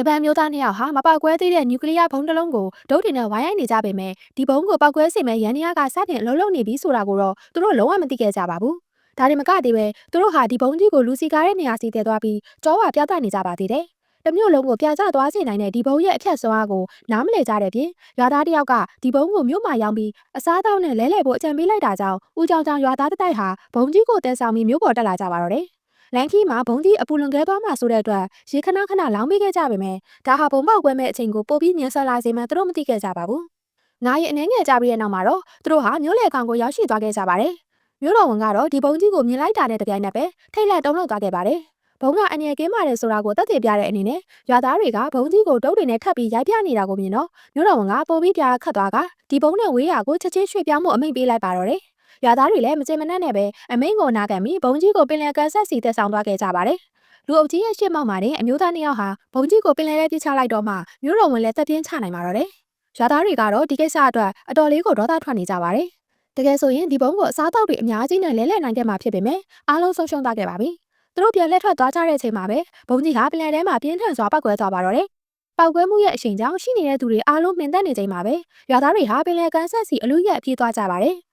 ဂျပန်မျိုးသားနှစ်ယောက်ဟာမပောက်ကွဲသေးတဲ့နျူကလ িয়ার ဘုံတစ်လုံးကိုဒုတ်တင်နဲ့ဝိုင်းရိုက်နေကြပေမဲ့ဒီဘုံကိုပောက်ကွဲစေမဲ့ရန်နီယာကစတင်အလုံးလုံးနေပြီဆိုတာကိုတော့သူတို့လုံးဝမသိခဲ့ကြပါဘူး။ဒါတွေမကသေးပဲသူတို့ဟာဒီဘုံကြီးကိုလူစီကားတဲ့နေရာစီတည်သွားပြီးကြောဝါပြသနေကြပါသေးတယ်။တစ်မျိုးလုံးကိုပြကျသွားစေနိုင်တဲ့ဒီဘုံရဲ့အဖြတ်စွမ်းအားကိုနားမလည်ကြတဲ့ပြင်ရွာသားတစ်ယောက်ကဒီဘုံကိုမြို့မှာရောင်းပြီးအစားအသောက်နဲ့လဲလှယ်ဖို့အကြံပေးလိုက်တာကြောင့်ဦးကြောင်ကြောင်ရွာသားတစ်တိုက်ဟာဘုံကြီးကိုတဲဆောင်ပြီးမြို့ပေါ်တက်လာကြပါတော့တယ်။ လန်ခီမှာဘုံကြီးအပူလွန်ခဲသွားမှဆိုတဲ့အတွက်ရေခဏခဏလောင်းပေးခဲ့ကြပေမဲ့ဒါဟာဘုံပေါက်ကွဲမဲ့အချိန်ကိုပိုပြီးညှဉ်းဆဲလာစေမှသူတို့မသိခဲ့ကြပါဘူး။ငါရဲ့အနေငယ်ကြပြီးတဲ့နောက်မှာတော့သူတို့ဟာမြို့လေကောင်ကိုရောက်ရှိသွားခဲ့ကြပါတယ်။မြို့တော်ဝန်ကတော့ဒီဘုံကြီးကိုမြင်လိုက်တာနဲ့တပြိုင်နက်ပဲထိတ်လန့်တုန်လှုပ်သွားခဲ့ပါတယ်။ဘုံကအငြင်းကင်းပါတယ်ဆိုတာကိုသက်သေပြတဲ့အနေနဲ့ရွာသားတွေကဘုံကြီးကိုတုတ်တွေနဲ့ထပ်ပြီးရိုက်ပြနေတာကိုမြင်တော့မြို့တော်ဝန်ကပုံပြီးပြာခတ်သွားကဒီဘုံနဲ့ဝေးရာကိုချက်ချင်းရွှေ့ပြောင်းမှုအမိန့်ပေးလိုက်ပါတော့တယ်။ ရွာသားတွေလည်းမစင်မနှက်နဲ့ပဲအမိန့်ကိုနာခံပြီးဘုံကြီးကိုပင်လယ်ကန်ဆက်စီတက်ဆောင်သွားခဲ့ကြပါတယ်။လူအုပ်ကြီးရဲ့ရှေ့မောက်မှာတဲ့အမျိုးသားနှစ်ယောက်ဟာဘုံကြီးကိုပင်လယ်ထဲပြစ်ချလိုက်တော့မှမြို့တော်ဝန်လည်းတက်ပြင်းချနိုင်ပါတော့တယ်။ရွာသားတွေကတော့ဒီကိစ္စအတွက်အတော်လေးကိုဒေါသထွက်နေကြပါတယ်။တကယ်ဆိုရင်ဒီဘုံကိုအစားတောက်တွေအများကြီးနဲ့လဲလှယ်နိုင်ခဲ့မှာဖြစ်ပေမဲ့အားလုံးဆုံးရှုံးသွားခဲ့ပါပြီ။သူတို့ပြန်လက်ထွက်သွားကြတဲ့အချိန်မှာပဲဘုံကြီးကပင်လယ်ထဲမှာပြင်းထန်စွာပောက်ကွဲသွားပါတော့တယ်။ပောက်ကွဲမှုရဲ့အရှိန်ကြောင့်ရှိနေတဲ့သူတွေအားလုံးမှင်သက်နေချိန်မှာပဲရွာသားတွေဟာပင်လယ်ကန်ဆက်စီအလူရက်ပြေးသွားကြပါတယ်။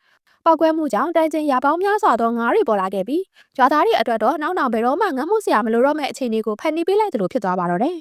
ပောက်ကွဲမှုကြောင့်တန်ကျင်ရာပေါင်းများစွာသောငါးတွေပေါ်လာခဲ့ပြီးရွာသားတွေအတွက်တော့နောက်နောက်ဘယ်တော့မှငတ်မှုစရာမလိုတော့မဲ့အခြေအနေကိုဖန်တီးပေးလိုက်တယ်လို့ဖြစ်သွားပါတော့တယ်